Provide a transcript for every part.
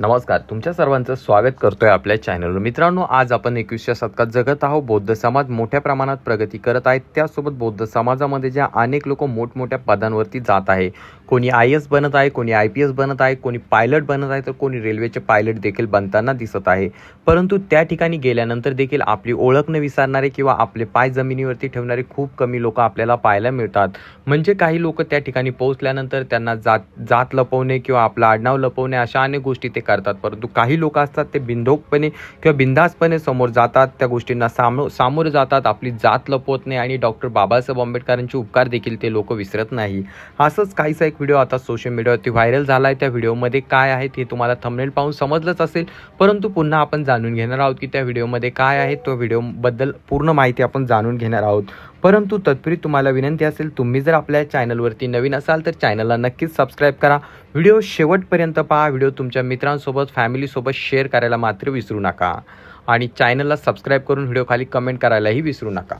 नमस्कार तुमच्या सर्वांचं स्वागत करतोय आपल्या चॅनलवर मित्रांनो आज आपण एकवीसच्या शतकात जगत आहोत. बौद्ध समाज मोठ्या प्रमाणात प्रगती करत आहेत त्यासोबत बौद्ध समाजामध्ये ज्या अनेक लोक मोठमोठ्या पदांवरती जात आहे कोणी आय एस बनत आहे कोणी आय पी एस बनत आहे कोणी पायलट बनत आहे तर कोणी रेल्वेचे पायलट देखील बनताना दिसत आहे. परंतु त्या ठिकाणी गेल्यानंतर देखील आपली ओळख न विसरणारे किंवा आपले पाय जमिनीवरती ठेवणारे खूप कमी लोक आपल्याला पाहायला मिळतात. म्हणजे काही लोक त्या ठिकाणी पोहोचल्यानंतर त्यांना जात जात लपवणे किंवा आपलं आडनाव लपवणे अशा अनेक गोष्टी ते करतात. परंतु काही लोक असतात ते बिंदोकपणे किंवा बिंदासपणे समोर जातात. त्या गोष्टींना सामो सामोरं जातात. आपली जात लपवत नाही आणि डॉक्टर बाबासाहेब आंबेडकरांचे उपकार देखील ते लोक विसरत नाही. असंच काहीसा एक व्हिडिओ आता सोशल मीडियावरती व्हायरल झाला आहे त्या व्हिडिओमध्ये काय आहे ते तुम्हाला थंबनेल पाहून समजलंच असेल. परंतु पुन्हा आपण जाणून घेणार आहोत की त्या व्हिडिओमध्ये काय आहे. तो व्हिडिओबद्दल पूर्ण माहिती आपण जाणून घेणार आहोत. परंतु तत्पूर्वी तुम्हाला विनंती असेल तुम्ही जर आपल्या चॅनलवरती नवीन असाल तर चॅनलला नक्कीच सबस्क्राईब करा. व्हिडिओ शेवटपर्यंत पहा. व्हिडिओ तुमच्या मित्रांसोबत फॅमिलीसोबत शेअर करायला मात्र विसरू नका. आणि चॅनलला सबस्क्राईब करून व्हिडिओ खाली कमेंट करायलाही विसरू नका.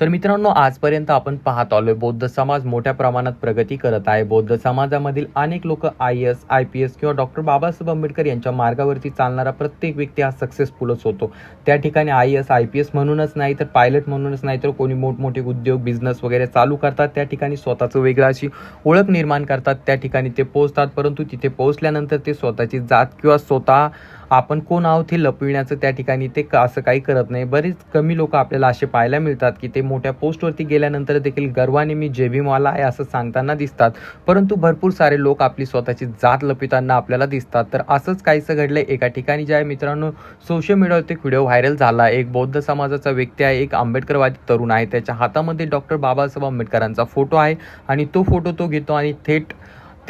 तर मित्रांनो आजपर्यंत आपण पाहत आलोय बौद्ध समाज मोठ्या प्रमाणात प्रगती करत आहे. बौद्ध समाजामधील अनेक लोक I S I P S किंवा डॉक्टर बाबासाहेब आंबेडकर यांच्या मार्गावरती चालणारा प्रत्येक व्यक्ती हा सक्सेसफुलच होतो. त्या ठिकाणी I S I P S म्हणूनच नाही तर पायलट म्हणूनच नाही तर कोणी मोठमोठे उद्योग बिझनेस वगैरे चालू करतात. त्या ठिकाणी स्वतःचं वेगळं अशी ओळख निर्माण करतात. त्या ठिकाणी ते पोहोचतात परंतु तिथे पोहोचल्यानंतर ते स्वतःची जात किंवा स्वतः आपण कोण आहोत हे लपविण्याचं त्या ठिकाणी ते असं काही करत नाही. बरेच कमी लोक आपल्याला असे पाहायला मिळतात की ते मोठ्या पोस्टवरती गेल्यानंतर देखील गर्वाने मी जे भीमवाला आहे असं सांगताना दिसतात. परंतु भरपूर सारे लोक आपली स्वतःची जात लपिताना आपल्याला दिसतात. तर असंच काहीसं घडलं एका ठिकाणी जे आहे मित्रांनो सोशल मीडियावरती व्हिडिओ व्हायरल झाला. एक बौद्ध समाजाचा व्यक्ती आहे. एक आंबेडकरवादी तरुण आहे. त्याच्या हातामध्ये डॉक्टर बाबासाहेब आंबेडकरांचा फोटो आहे आणि तो फोटो तो घेतो आणि थेट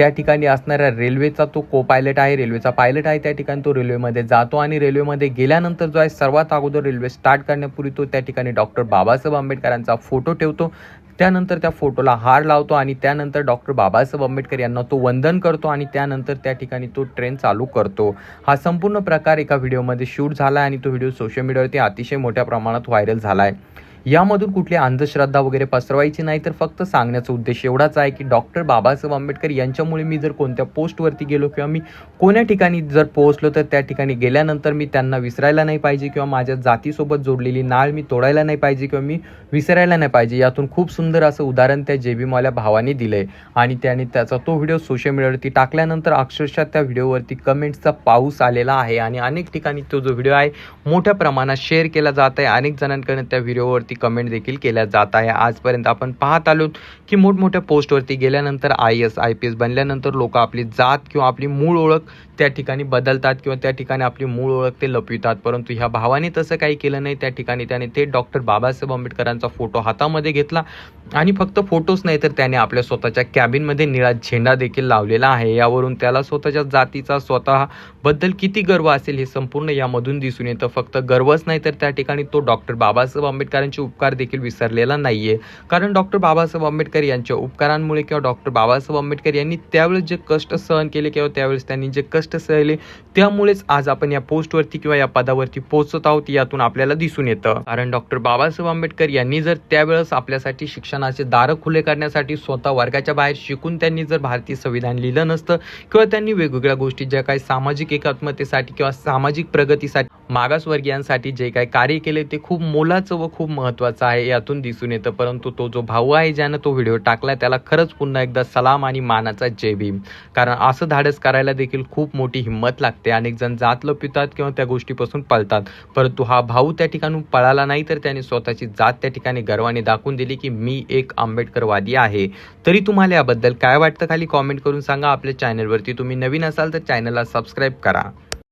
त्या ठिकाणी असणाऱ्या रेल्वेचा तो को पायलट आहे रेल्वेचा पायलट आहे त्या ठिकाणी तो रेल्वेमध्ये जातो आणि रेल्वेमध्ये गेल्यानंतर जो आहे सर्वात अगोदर रेल्वे स्टार्ट करण्यापूर्वी तो त्या ठिकाणी डॉक्टर बाबासाहेब आंबेडकरांचा फोटो ठेवतो. त्यानंतर त्या फोटोला हार लावतो आणि त्यानंतर डॉक्टर बाबासाहेब आंबेडकर यांना तो वंदन करतो आणि त्यानंतर त्या ठिकाणी तो ट्रेन चालू करतो. हा संपूर्ण प्रकार एका व्हिडिओमध्ये शूट झाला आहे आणि तो व्हिडिओ सोशल मीडियावरती अतिशय मोठ्या प्रमाणात व्हायरल झाला आहे यामधून कुठली अंधश्रद्धा वगैरे पसरवायची नाही तर फक्त सांगण्याचा उद्देश एवढाच आहे की डॉक्टर बाबासाहेब आंबेडकर यांच्यामुळे मी जर कोणत्या पोस्टवरती गेलो किंवा मी कोण्या ठिकाणी जर पोहोचलो तर त्या ठिकाणी गेल्यानंतर मी त्यांना विसरायला नाही पाहिजे किंवा माझ्या जातीसोबत जोडलेली नाळ मी तोडायला नाही पाहिजे किंवा मी विसरायला नाही पाहिजे. यातून खूप सुंदर असं उदाहरण त्या जे बी मला भावाने दिलंय. आणि त्याने त्याचा तो व्हिडिओ सोशल मीडियावरती टाकल्यानंतर अक्षरशः त्या व्हिडिओवरती कमेंट्सचा पाऊस आलेला आहे. आणि अनेक ठिकाणी तो जो व्हिडिओ आहे मोठ्या प्रमाणात शेअर केला जात आहे. अनेक जणांकडून त्या व्हिडिओवरती कमेंट देखील केल्या जात आहे. आजपर्यंत आपण पाहत आलो की मोठमोठ्या पोस्टवरती गेल्यानंतर I S I P S बनल्यानंतर लोक आपली जात किंवा आपली मूळ ओळख त्या ठिकाणी बदलतात किंवा त्या ठिकाणी आपली मूळ ओळख ते लपवितात. परंतु ह्या भावाने तसं काही केलं नाही. त्या ठिकाणी त्याने ते डॉक्टर बाबासाहेब आंबेडकरांचा फोटो हातामध्ये घेतला आणि फक्त फोटोच नाही तर त्याने आपल्या स्वतःच्या कॅबिनमध्ये निळा झेंडा देखील लावलेला आहे. यावरून त्याला स्वतःच्या जातीचा स्वतःबद्दल किती गर्व असेल हे संपूर्ण यामधून दिसून येतं. फक्त गर्वच नाही तर त्या ठिकाणी तो डॉक्टर बाबासाहेब आंबेडकरांचे उपकार देखील विसरलेला नाहीये. कारण डॉक्टर बाबासाहेब आंबेडकर यांच्या उपकारांमुळे किंवा डॉक्टर बाबासाहेब आंबेडकर यांनी त्यावेळेस जे कष्ट सहन केले किंवा त्यावेळेस त्यांनी जे कष्ट सहले त्यामुळेच आज आपण या पोस्टवरती किंवा या पदावरती पोहोचत आहोत यातून आपल्याला दिसून येतं. कारण डॉक्टर बाबासाहेब आंबेडकर यांनी जर त्यावेळेस आपल्यासाठी शिक्षणाचे दार खुले करण्यासाठी स्वतः वर्गाच्या बाहेर शिकून त्यांनी जर भारतीय संविधान लिहिलं नसतं किंवा त्यांनी वेगवेगळ्या गोष्टी ज्या काही सामाजिक एकात्मतेसाठी किंवा सामाजिक प्रगतीसाठी मागासवर्गीयांसाठी जे काही कार्य केले ते खूप मोलाचं व खूप महत्त्वाचं आहे यातून दिसून येतं. परंतु तो जो भाऊ आहे ज्यानं तो व्हिडिओ टाकला त्याला खरंच पुन्हा एकदा सलाम आणि मानाचा जय भीम. कारण असं धाडस करायला देखील खूप मोठी हिंमत लागते. अनेक जण जात लपितात किंवा त्या गोष्टीपासून पळतात. परंतु हा भाऊ त्या ठिकाणून पळाला नाही तर त्याने स्वतःची जात त्या ठिकाणी गर्वाने दाखवून दिली की मी एक आंबेडकरवादी आहे. तरी तुम्हाला याबद्दल काय वाटतं? खाली कॉमेंट करून सांगा. आपल्या चॅनलवरती तुम्ही नवीन असाल तर चॅनलला सबस्क्राईब करा.